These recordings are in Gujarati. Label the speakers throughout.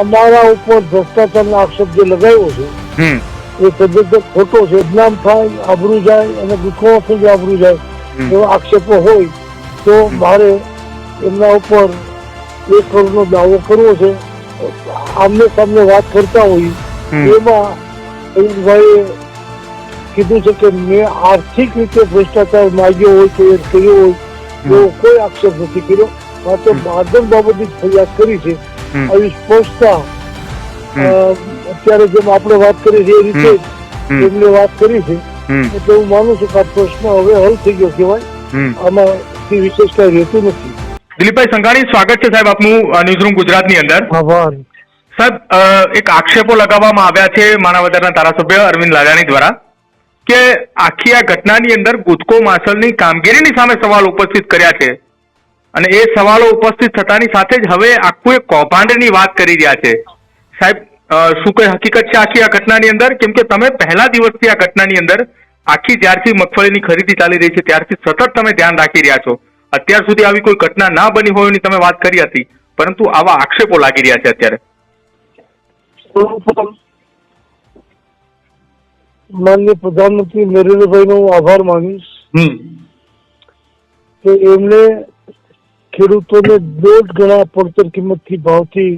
Speaker 1: અમારા ઉપર ભ્રષ્ટાચારનો આક્ષેપ જે લગાવ્યો છે
Speaker 2: હમ.
Speaker 1: એ તદ્દન ખોટો છે. બદનામ થાય આબરૂ જાય અને ગુસ્સો જે આબરૂ જાય. એવા આક્ષેપો હોય તો મારે એમના ઉપર એક કરોડનો દાવો કરવો છે. આમને સામને વાત કરતા હોય એમાં અરુણભાઈએ કીધું છે કે મેં આર્થિક રીતે ભ્રષ્ટાચાર માગ્યો હોય કે એ કર્યો હોય એવો કોઈ આક્ષેપ નથી કર્યો. માત્ર માધ્યમ બાબતે ફરિયાદ કરી છે. આવી સ્પષ્ટતા. અત્યારે જેમ આપણે વાત કરી છે એ રીતે એમને વાત કરી છે. એટલે હું માનું છું કે આ પ્રશ્ન હવે હલ થઈ ગયો કહેવાય. આમાં થી વિશેષ કઈ રહેતું નથી.
Speaker 2: દિલીપભાઈ સંઘાણી સ્વાગત છે સાહેબ આપનું અ, ન્યૂઝરૂમ ગુજરાતની અંદર.
Speaker 1: આભાર.
Speaker 2: સાહેબ એક આક્ષેપો લગાવવામાં આવ્યા છે માણાવદરના ધારાસભ્ય અરવિંદ લાલાણી દ્વારા કે આખી આ ઘટનાની અંદર ગુજકો માસલની કામગીરીની સામે સવાલ ઉપસ્થિત કર્યા છે. અને એ સવાલો ઉપસ્થિત થતાની સાથે જ હવે આખું એક કૌભાંડની વાત કરી રહ્યા છે. સાહેબ શું કઈ હકીકત છે આખી આ ઘટનાની અંદર? કેમ કે તમે પહેલા દિવસથી આ ઘટનાની અંદર આખી જ્યારથી મગફળીની ખરીદી ચાલી રહી છે ત્યારથી સતત તમે ધ્યાન રાખી રહ્યા છો. અત્યાર સુધી આવી કોઈ ઘટના ના બની હોય એની તમે વાત કરી હતી પરંતુ આવા આક્ષેપો લાગી રહ્યા છે અત્યારે.
Speaker 1: માનનીય પ્રધાનમંત્રી નરેન્દ્રભાઈ નો આભાર માનીશ કે એમણે ખેડૂતોને દોઢ ગણા પડતર કિંમતથી ભાવથી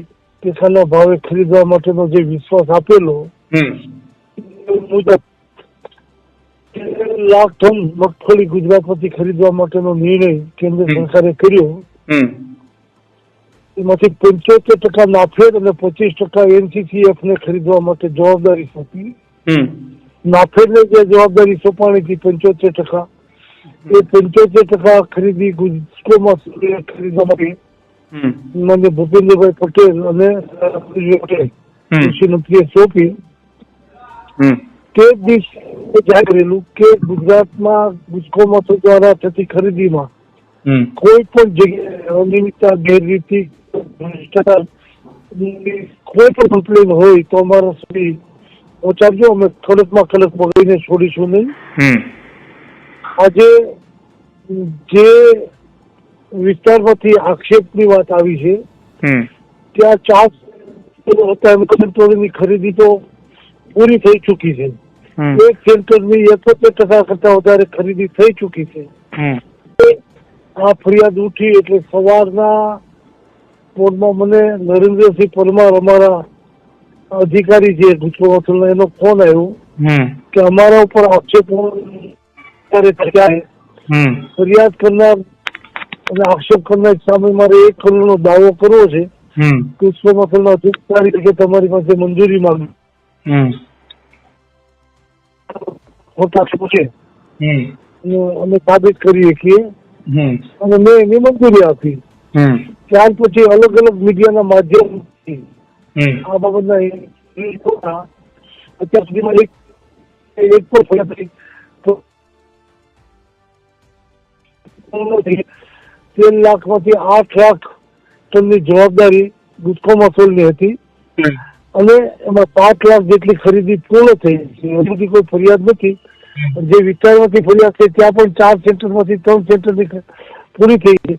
Speaker 1: ટેકાના ભાવે ખરીદવા માટેનો જે વિશ્વાસ આપેલો મુજબ લાખ ટન મગફળી ગુજરાતમાંથી ખરીદવા માટેનો નિર્ણય કેન્દ્ર સરકારે કર્યો. એમાંથી પંચોતેર ટકા નાફેડ અને પચીસ ટકા એનસીસીએફ ને ખરીદવા માટે જવાબદારી સોંપી. નાફેડ ને જે જવાબદારી સોંપાણી હતી પંચોતેર ટકા એ પંચોતેર ટકા ખરીદી ગુજકોમાં ખરીદવા માટે માન્ય ભૂપેન્દ્રભાઈ પટેલ અને પટેલ કૃષિમંત્રીએ સોંપી. તે દિવસે જાહેર કરેલું કે ગુજરાતમાં ગુજકોમાં દ્વારા થતી ખરીદીમાં કોઈ પણ જગ્યાએ અનિયમિતતા ગેરરીતિ ભ્રષ્ટાચાર કોઈ પણ કમ્પ્લેન હોય તો અમારા સુધી પહોંચાડજો. અમે ખડકમાં ખડક પકડીને છોડીશું નહીં. આજે જે વિસ્તારમાંથી આક્ષેપની વાત આવી છે ત્યાં ચાર ખરીદી તો પૂરી થઈ ચૂકી છે. એક સેન્ટરની એકોતેર ટકા કરતા વધારે ખરીદી થઈ ચૂકી છે. આ ફરિયાદ ઉઠી એટલે સવારના ફોનમાં મને નરેન્દ્રસિંહ પરમાર અમારા અધિકારી જે ગુજરાત એનો ફોન આવ્યો
Speaker 2: હમ.
Speaker 1: કે અમારા ઉપર આક્ષેપો થયા છે. ફરિયાદ કરનાર અને આક્ષેપ કરનાર સામે મારે એક કરોડનો દાવો કરવો છે. પુષ્પ મથલના અધિકારી તરીકે તમારી પાસે મંજૂરી માંગી.
Speaker 2: હમ.
Speaker 1: આક્ષેપો છે? અમે સાબિત કરી શકીએ અને મેં એની મંજૂરી આપી. ત્યાર પછી અલગ અલગ મીડિયાના માધ્યમથી
Speaker 2: હમ.
Speaker 1: આ બાબતના અત્યાર સુધીમાં એક એક પણ ફરિયાદ નથી. તેર લાખમાંથી આઠ લાખ ટનની જવાબદારી ગુજકો મસૂલની હતી. અને એમાં પાંચ લાખ જેટલી ખરીદી પૂર્ણ થઈ છે. કોઈ ફરિયાદ નથી. જે વિસ્તારમાંથી ફરિયાદ છે ત્યાં પણ ચાર સેન્ટરમાંથી ત્રણ સેન્ટરની પૂરી થઈ છે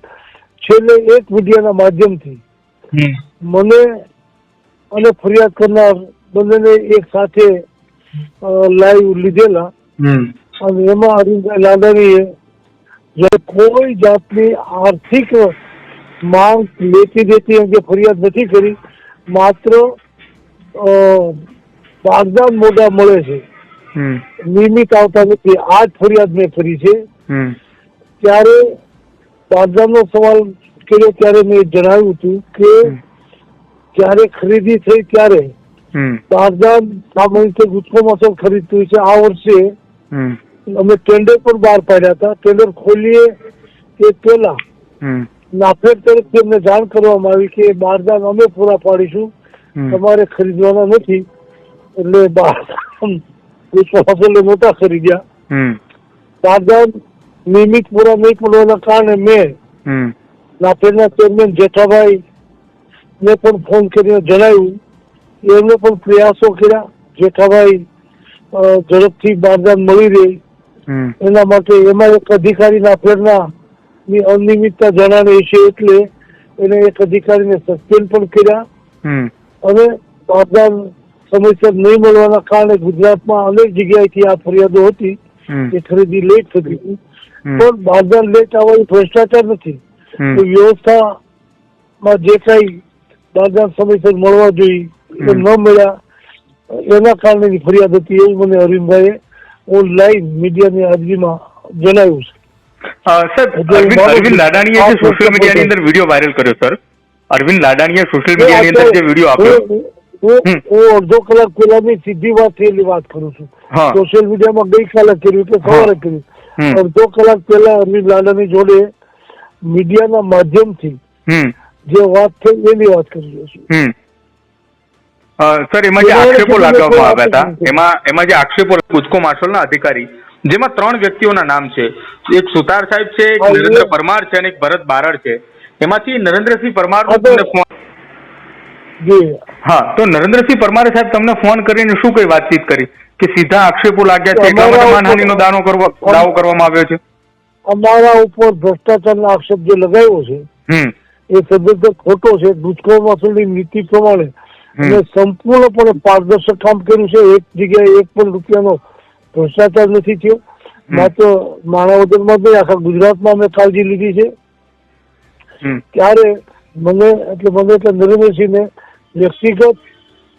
Speaker 1: છેલ્લે એક મીડિયાના માધ્યમથી મને અને ફરિયાદ કરનાર બંનેને એક સાથે લાઈવ લીધેલા. અને એમાં અરવિંદભાઈ લાડાણીએ જ્યારે કોઈ જાતની આર્થિક માંગ લેતી દેતી અંગે ફરિયાદ નથી કરી માત્ર વાગદાન મોઢા મળે છે નિયમિત આવતા નથી આ જ ફરિયાદ મેં કરી છે ત્યારે વાગદાનનો સવાલ કર્યો ત્યારે મેં જણાવ્યું હતું કે જ્યારે ખરીદી થઈ ત્યારે બારદાન સામાન્ય રીતે ગુજકો મસલ ખરીદતું છે આ વર્ષે અમે ટેન્ડર પણ બહાર પાડ્યા હતા. ટેન્ડર ખોલીએ એ પહેલા નાફેડ તરફથી અમને જાણ કરવામાં આવી કે બારદાન અમે પૂરા પાડીશું. તમારે ખરીદવાના નથી. એટલે ગુજકો મસલે નહોતા ખરીદ્યા. બારદાન નિયમિત પૂરા નહીં પડવાના કારણે મેં નાફેડના ચેરમેન જેઠાભાઈ ને પણ ફોન કરીને જણાવ્યું. એમને પણ પ્રયાસો કર્યા. જેઠાભાઈ ઝડપથી બારદાન મળી રહે. એના માટે એમાં એક અધિકારી પ્રેરણા ની અનિયમિતતા જણાવી છે એટલે એને એક અધિકારીને સસ્પેન્ડ પણ કર્યા. અને બારદાન સમયસર નહીં મળવાના કારણે ગુજરાતમાં અનેક જગ્યાએથી આ ફરિયાદો હતી. એ ખરીદી લેટ થતી હતી. પણ બારદાન લેટ આવવા એ ભ્રષ્ટાચાર નથી. તો વ્યવસ્થામાં જે કઈ બારદાન સમયસર મળવા જોઈએ એ ન મળ્યા એના કારણેની ફરિયાદ હતી એવું મને અરવિંદભાઈએ ઓનલાઈન મીડિયાની હાજરીમાં જણાવ્યું છે.
Speaker 2: સર અરવિંદ લાડાણીએ જે સોશિયલ મીડિયાની અંદર વીડિયો વાયરલ કર્યો સર. અરવિંદ લાડાણીએ સોશિયલ મીડિયાની અંદર જે વીડિયો આપ્યો.
Speaker 1: હું- અડધો કલાક પહેલાની સીધી વાત થયેલી વાત કરું છું. સોશિયલ મીડિયામાં ગઈકાલે કર્યું કે સવારે કર્યું. અડધો કલાક પહેલા અરવિંદ લાડાની જોડે મીડિયાના માધ્યમથી જે વાત થઈ એની વાત કરી રહ્યો છું.
Speaker 2: સર એમાં જે આક્ષેપો લાગવામાં આવ્યા હતા એમાં એમાં જે આક્ષેપો ગુજકો માર્શલના અધિકારી જેમાં ત્રણ વ્યક્તિઓના નામ છે. એક સુતાર સાહેબ છે એક નરેન્દ્ર પરમાર છે અને એક ભરત બારડ છે. એમાંથી નરેન્દ્રસિંહ પરમાર
Speaker 1: હા, તો-
Speaker 2: નરેન્દ્રસિંહ પરમારે સાહેબ તમને ફોન કરીને શું કઈ વાતચીત કરી? કે સીધા આક્ષેપો લાગ્યા છે એટલા માટે માનહાનિનો દાવો કરવા દાવો કરવામાં આવ્યો છે?
Speaker 1: અમારા ઉપર ભ્રષ્ટાચારનો આક્ષેપ જે લગાવ્યો છે
Speaker 2: હમ.
Speaker 1: એ સદંતર ખોટો છે. ગુજકો માસુલની નીતિ પ્રમાણે. અને સંપૂર્ણપણે પારદર્શક કામ કર્યું છે. એક જગ્યાએ એક પણ રૂપિયાનો ભ્રષ્ટાચાર નથી થયો. માત્ર માણાવદરમાં નહીં આખા ગુજરાતમાં અમે કાળજી લીધી છે. ત્યારે મને એટલે મને એટલે નરેન્દ્રસિંહને વ્યક્તિગત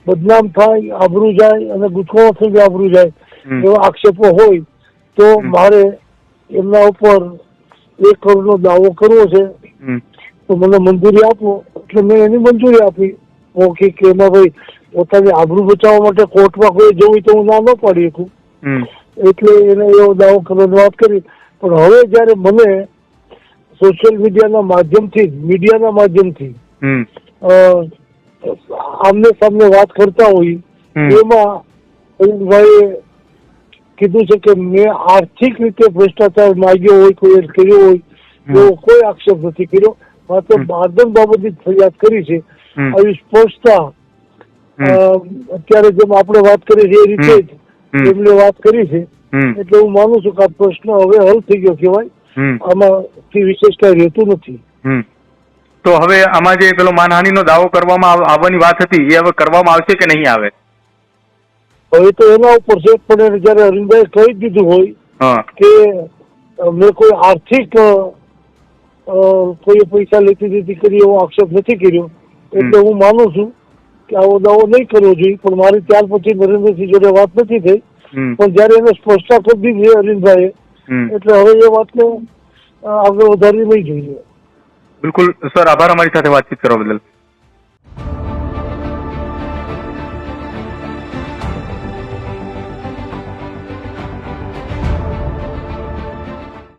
Speaker 1: બદનામ થાય આબરૂ જાય અને માસુલ આબરૂ જાય
Speaker 2: હમ.
Speaker 1: એવા આક્ષેપો હોય તો મારે એમના ઉપર એક કરોડનો દાવો કરવો છે. તો મને મંજૂરી આપો. એટલે મેં એની મંજૂરી આપી. મૌખિક કે એમાં ભાઈ પોતાની આબરૂ બચાવવા માટે કોર્ટમાં કોઈ જવું તો હું ના ન પાડી શકું. એટલે એને એવો દાવો કરવાની વાત કરી. પણ હવે જ્યારે મને સોશિયલ મીડિયાના માધ્યમથી મીડિયાના માધ્યમથી આમને સામને વાત કરતા હોય. એમાં અરવિંદભાઈએ કીધું છે કે મેં આર્થિક રીતે ભ્રષ્ટાચાર માગ્યો હોય કોઈ કર્યો હોય એવો કોઈ આક્ષેપ નથી કર્યો. માત્ર
Speaker 2: હમ.
Speaker 1: બારદન બાબતે ફરિયાદ કરી છે. આવી સ્પષ્ટતા અત્યારે જેમ આપણે વાત કરી છે એ રીતે જ એમને વાત કરી છે. એટલે હું માનું છું કે આ પ્રશ્ન હવે હલ થઈ ગયો કહેવાય.
Speaker 2: હમ.
Speaker 1: આમાંથી વિશેષ કઈ રહેતું નથી.
Speaker 2: તો હવે આમાં જે પેલો માનહાનિનો દાવો કરવામાં આવ- આવવાની વાત હતી એ હવે કરવામાં આવશે કે નહીં આવે?
Speaker 1: હવે તો એના ઉપર છે પણ જયારે અરવિંદભાઈ કહી દીધું હોય કે મેં કોઈ આર્થિક અ, અ, કોઈ પૈસા લેતી દેતી કરી એવો આક્ષેપ નથી કર્યો. એટલે હું માનું છું કે આવો દાવો નહીં કરવો જોઈએ પણ મારી ત્યાર પછી નરેન્દ્રસિંહ જોડે વાત નથી થઈ. પણ જયારે એને સ્પષ્ટતા કરી દીધી અરવિંદભાઈએ એટલે હવે એ વાતને આગળ વધારવી નહીં જોઈએ.
Speaker 2: બિલકુલ. સર આભાર અમારી સાથે વાતચીત કરવા બદલ.